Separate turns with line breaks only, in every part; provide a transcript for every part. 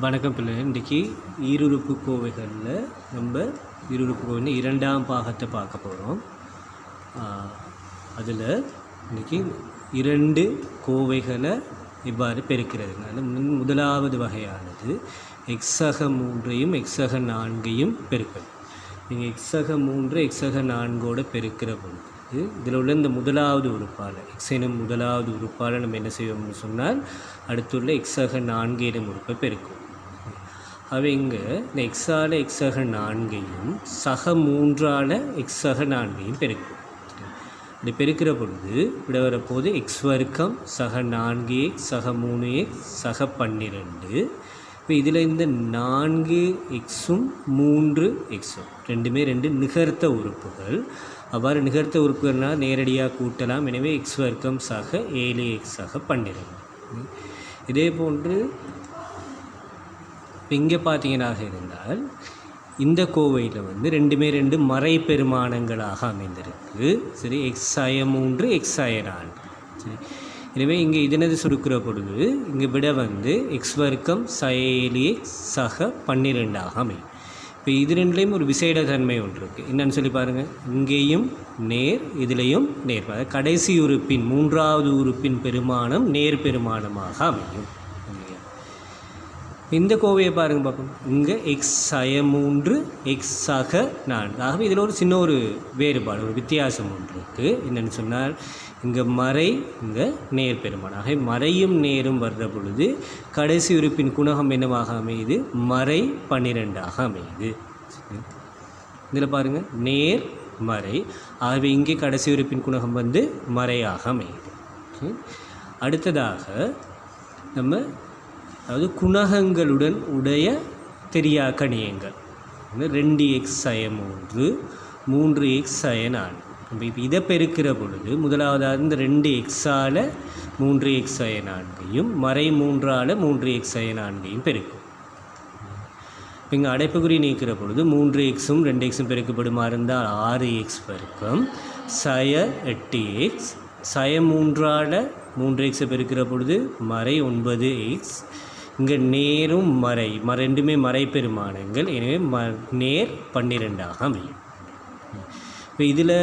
வணக்கம் பிள்ளை. இன்றைக்கி ஈருறுப்பு கோவைகளில் நம்ம ஈருறுப்பு கோவைன்னு இரண்டாம் பாகத்தை பார்க்க போகிறோம் அதில் இன்றைக்கி இரண்டு கோவைகளை இவ்வாறு பெருக்கிறதுங்க அதில் முன் முதலாவது வகையானது எக்ஸக மூன்றையும் எக்ஸக நான்கையும் பெருக்கணும் நீங்கள் எக்ஸக மூன்று எக்ஸக நான்கோடு பெருக்கிற பொழுது இதில் உள்ள இந்த முதலாவது உறுப்பால் எக்ஸ் எனும் முதலாவது உறுப்பால் நம்ம என்ன செய்வோம்னு சொன்னால் அடுத்துள்ள எக்ஸாக நான்கு எனும் உறுப்பை பெருக்கும் அவை இங்கே இந்த எக்ஸால எக்ஸாக நான்கையும் சக மூன்றால் எக்ஸக நான்கையும் பெருக்கும் இப்படி பெருக்கிற பொழுது இப்படி வரப்போது எக்ஸ் வர்க்கம் சக நான்கு எக்ஸ் சக மூணு எக்ஸ் சக பன்னிரெண்டு இப்போ இதில் இந்த நான்கு எக்ஸும் மூன்று எக்ஸும் ரெண்டுமே ரெண்டு நிகர்த்த உறுப்புகள். அவ்வாறு நிகர்த்த உறுப்புகள்னால் நேரடியாக கூட்டலாம். எனவே எக்ஸ் வர்க்கம் சாக ஏழு எக்ஸாக சக இதே போன்று இப்போ இங்கே பார்த்தீங்கன்னாக இருந்தால் இந்த கோவையில் வந்து ரெண்டுமே ரெண்டு மறை பெருமானங்களாக அமைந்திருக்கு. சரி எக்ஸ் மூன்று எக்ஸ் நான்கு. சரி எனவே இங்கே இதனது சுருக்கிற பொழுது இங்கே விட வந்து எக்ஸ் வர்க்கம் சயேலி சக பன்னிரெண்டாக அமையும். இப்போ இது ரெண்டுலேயும் ஒரு விசேட தன்மை ஒன்று இருக்குது என்னன்னு சொல்லி பாருங்கள் இங்கேயும் நேர் இதுலேயும் நேர். கடைசி உறுப்பின் மூன்றாவது உறுப்பின் பெருமானம் நேர் பெருமானமாக அமையும். இந்த கோவையை பாருங்கள் பார்ப்போம். இங்கே எக்ஸ் அய மூன்று எக்ஸ் அக நான்கு. ஆகவே இதில் ஒரு சின்ன ஒரு வேறுபாடு ஒரு வித்தியாசம் ஒன்று இருக்குது என்னென்னு சொன்னால் இங்கே மறை இங்கே நேர் பெருமான் ஆகவே மறையும் நேரும் வர்ற பொழுது கடைசி உறுப்பின் குணகம் என்னவாக அமையுது? மறை பன்னிரெண்டாக அமையுது. இதில் பாருங்கள் நேர் மறை. ஆகவே இங்கே கடைசி உறுப்பின் குணகம் வந்து மறையாக அமையுது. அடுத்ததாக நம்ம அதாவது குணகங்களுடன் உடைய தெரியா கணியங்கள் வந்து ரெண்டு எக்ஸ் சய மூன்று மூன்று எக்ஸ் சய நான்கு நம்ம இப்போ இதை பெருக்கிற பொழுது முதலாவதாக இந்த ரெண்டு எக்ஸால் மூன்று எக்ஸ் சய நான்கையும் மறை மூன்றால் மூன்று எக்ஸ் சய நான்கையும் பெருக்கும். இங்கே அடைப்புக்குறி நீக்கிற பொழுது மூன்று எக்ஸும் ரெண்டு எக்ஸும் பெருக்கப்படுமா இருந்தால் ஆறு எக்ஸ் பெருக்கம். சய எட்டு எக்ஸ் சய மூன்றால் மூன்று எக்ஸை பெருக்கிற பொழுது மறை ஒன்பது எக்ஸ் இங்கே நேரும் மறை ரெண்டுமே மறை பெருமானங்கள் எனவே ம நேர் பன்னிரெண்டாக அமையும் இப்போ இதில்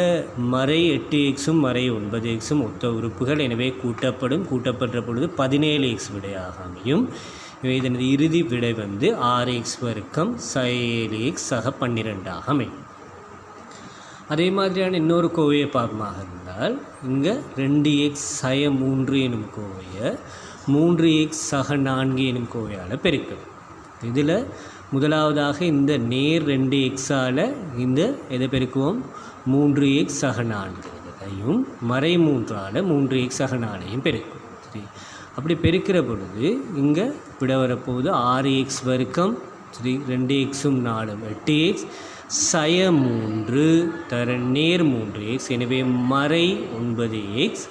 மறை எட்டு எக்ஸும் மறை ஒன்பது எக்ஸும் ஒத்த உறுப்புகள். எனவே கூட்டப்படும் கூட்டப்படுற பொழுது பதினேழு எக்ஸ் விடையாக அமையும் இதனது இறுதி விடை வந்து ஆறு எக்ஸ் வர்க்கம் ஏழு எக்ஸ் சக பன்னிரெண்டாக அமையும் அதே மாதிரியான இன்னொரு கோவையை பார்க்கமாக இருந்தால் இங்கே ரெண்டு எக்ஸ் சய மூன்று எனும் கோவையை மூன்று எக்ஸ் சக நான்கு எனும் கோவையால் பெருக்கும் இதில் முதலாவதாக இந்த நேர் ரெண்டு எக்ஸால் இந்த எதை பெருக்குவோம்? மூன்று எக்ஸ் சக நான்கையும் மறை மூன்றால் மூன்று எக்ஸ் சக நாளையும் பெருக்கும். சரி. அப்படி பெருக்கிற பொழுது இங்கே விட வரப்போகுது ஆறு எக்ஸ் வர்க்கம். சரி. ரெண்டு எக்ஸும் நாலும் எட்டு எக்ஸ் சய மூன்று தர நேர் மூன்று எக்ஸ் எனவே மறை ஒன்பது எக்ஸ்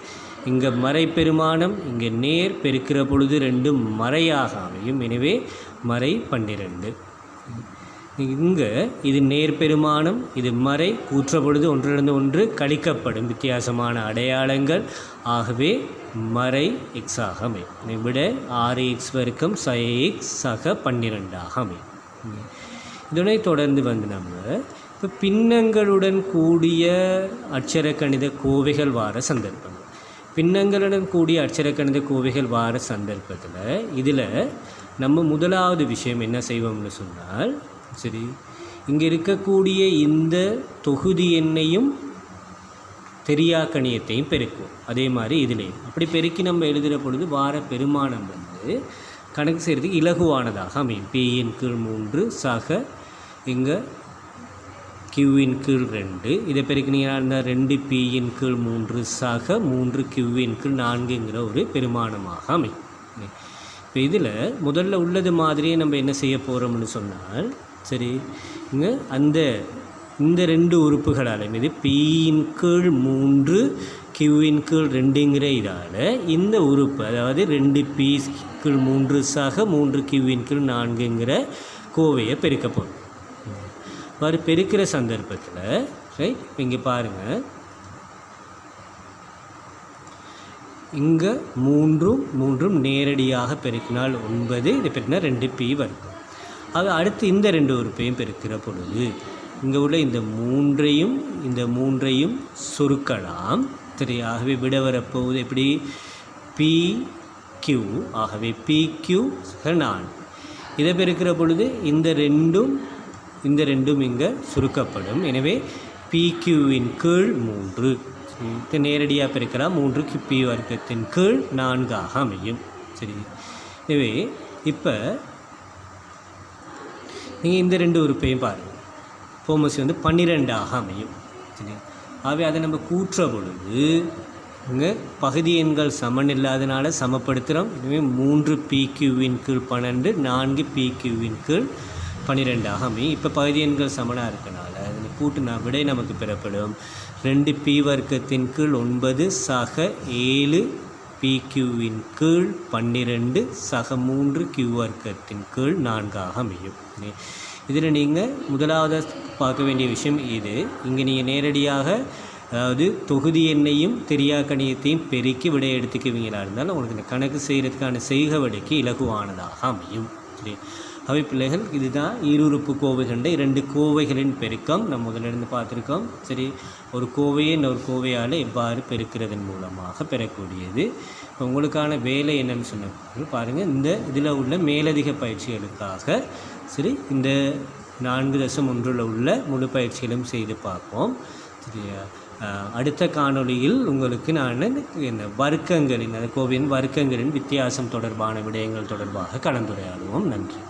இங்கே மறை பெருமானம் இங்கே நேர் பெருக்கிற பொழுது ரெண்டும் மறையாக அமையும். எனவே மறை பன்னிரெண்டு. இங்கே இது நேர் பெருமானம் இது மறை கூற்ற பொழுது ஒன்றிலிருந்து ஒன்று கழிக்கப்படும் வித்தியாசமான அடையாளங்கள். ஆகவே மறை எக்ஸாக அமையும். விட ஆறு எக்ஸ் வர்க்கம் ச எக்ஸ் சக பன்னிரெண்டாக அமையும். இதனை தொடர்ந்து வந்து நம்ம இப்போ பின்னங்களுடன் கூடிய அட்சர கணித கோவைகள் வார சந்தர்ப்பம். பின்னங்களுடன் கூடிய அச்சரக்கணித கணித கோவைகள் வார சந்தர்ப்பத்தில் இதில் நம்ம முதலாவது விஷயம் என்ன செய்வோம்னு சொன்னால் சரி இங்கே இருக்கக்கூடிய இந்த தொகுதி எண்ணையும் தெரியா கணியத்தையும் பெருக்குவோம். அதே மாதிரி இதுலேயும் அப்படி பெருக்கி நம்ம எழுதுகிற பொழுது வார பெருமானம் வந்து கணக்கு செய்கிறதுக்கு இலகுவானதாக அமையும். பேயின் கீழ் மூன்று சக இங்கே கியூவின் கீழ் ரெண்டு. இதை பெருக்கினீங்கன்னா இருந்தால் ரெண்டு பியின் கீழ் மூன்று சக மூன்று கியூவின் கீழ் நான்குங்கிற ஒரு பெருமானமாக அமையும் இப்போ இதில் முதல்ல உள்ளது மாதிரியே நம்ம என்ன செய்ய போகிறோம்னு சொன்னால் சரி இங்கே அந்த இந்த ரெண்டு உறுப்புகளால் இது பியின் கீழ் மூன்று கியூவின் கீழ் ரெண்டுங்கிற இதால் இந்த உறுப்பு அதாவது ரெண்டு பி கீழ் மூன்று சக மூன்று கியூவின் கீழ் நான்குங்கிற கோவையை பெருக்க போகிறோம் மாதிரி பெருக்கிற சந்தர்ப்பத்தில் ரைட் இங்கே பாருங்கள் இங்கே மூன்றும் மூன்றும் நேரடியாக பெருக்கினால் ஒன்பது இதை பெருக்கினால் ரெண்டு பி வரும் அது அடுத்து இந்த ரெண்டு உறுப்பையும் பெருக்கிற பொழுது இங்கே உள்ள இந்த மூன்றையும் இந்த மூன்றையும் சுருக்கலாம். சரி ஆகவே விட வரப்போகுது எப்படி? பி கியூ ஆகவே பி கியூ நான் இதை பெருக்கிற பொழுது இந்த ரெண்டும் இந்த ரெண்டும் இங்கே சுருக்கப்படும். எனவே பிக்யூவின் கீழ் மூன்று. இது நேரடியாக பிறக்கலாம் மூன்று பி வர்க்கத்தின் கீழ் நான்காக அமையும். சரி. எனவே இப்போ நீங்கள் இந்த ரெண்டு உறுப்பையும் பாருங்கள் போமசி வந்து பன்னிரெண்டாக அமையும். சரி. ஆகவே அதை நம்ம கூற்ற பொழுது இங்கே பகுதி எண்கள் சமன் இல்லாதனால சமப்படுத்துகிறோம் எனவே மூன்று பிக்யூவின் கீழ் பன்னெண்டு நான்கு பிக்யூவின் கீழ் பன்னிரெண்டாக அமையும் இப்போ பகுதி எண்கள் சமனாக இருக்கனால அதில் கூட்டுனா விடை நமக்கு பெறப்படும். ரெண்டு பி வர்க்கத்தின் கீழ் ஒன்பது சக ஏழு பிக்யூவின் கீழ் பன்னிரெண்டு சக மூன்று கியூ வர்க்கத்தின் கீழ் நான்காக அமையும். இதில் நீங்கள் முதலாவது பார்க்க வேண்டிய விஷயம் இது. இங்கே நீங்கள் நேரடியாக அதாவது தொகுதி எண்ணையும் தெரியா கணியத்தையும் பெருக்கி விடை எடுத்துக்குவீங்களா இருந்தாலும் உங்களுக்கு இந்த கணக்கு செய்கிறதுக்கான செய்க விடைக்கு இலகுவானதாக அமையும். சரி அவை பிள்ளைகள் இதுதான் ஈருறுப்பு கோவைகண்ட இரண்டு கோவைகளின் பெருக்கம். நம்ம முதலிருந்து பார்த்துருக்கோம். சரி ஒரு கோவையை இன்னொரு கோவையால் எவ்வாறு பெருக்கிறதன் மூலமாக பெறக்கூடியது. இப்போ உங்களுக்கான வேலை என்னன்னு சொன்ன பாருங்கள் இந்த இதில் உள்ள மேலதிக பயிற்சிகளுக்காக சரி இந்த நான்கு தசம் ஒன்றில் உள்ள முழு பயிற்சிகளும் செய்து பார்ப்போம். சரியா அடுத்த காணொளியில் உங்களுக்கு நான் இந்த வர்க்கங்களின் அந்த கோவையின் வர்க்கங்களின் வித்தியாசம் தொடர்பான விடயங்கள் தொடர்பாக கலந்துரையாடுவோம். நன்றி.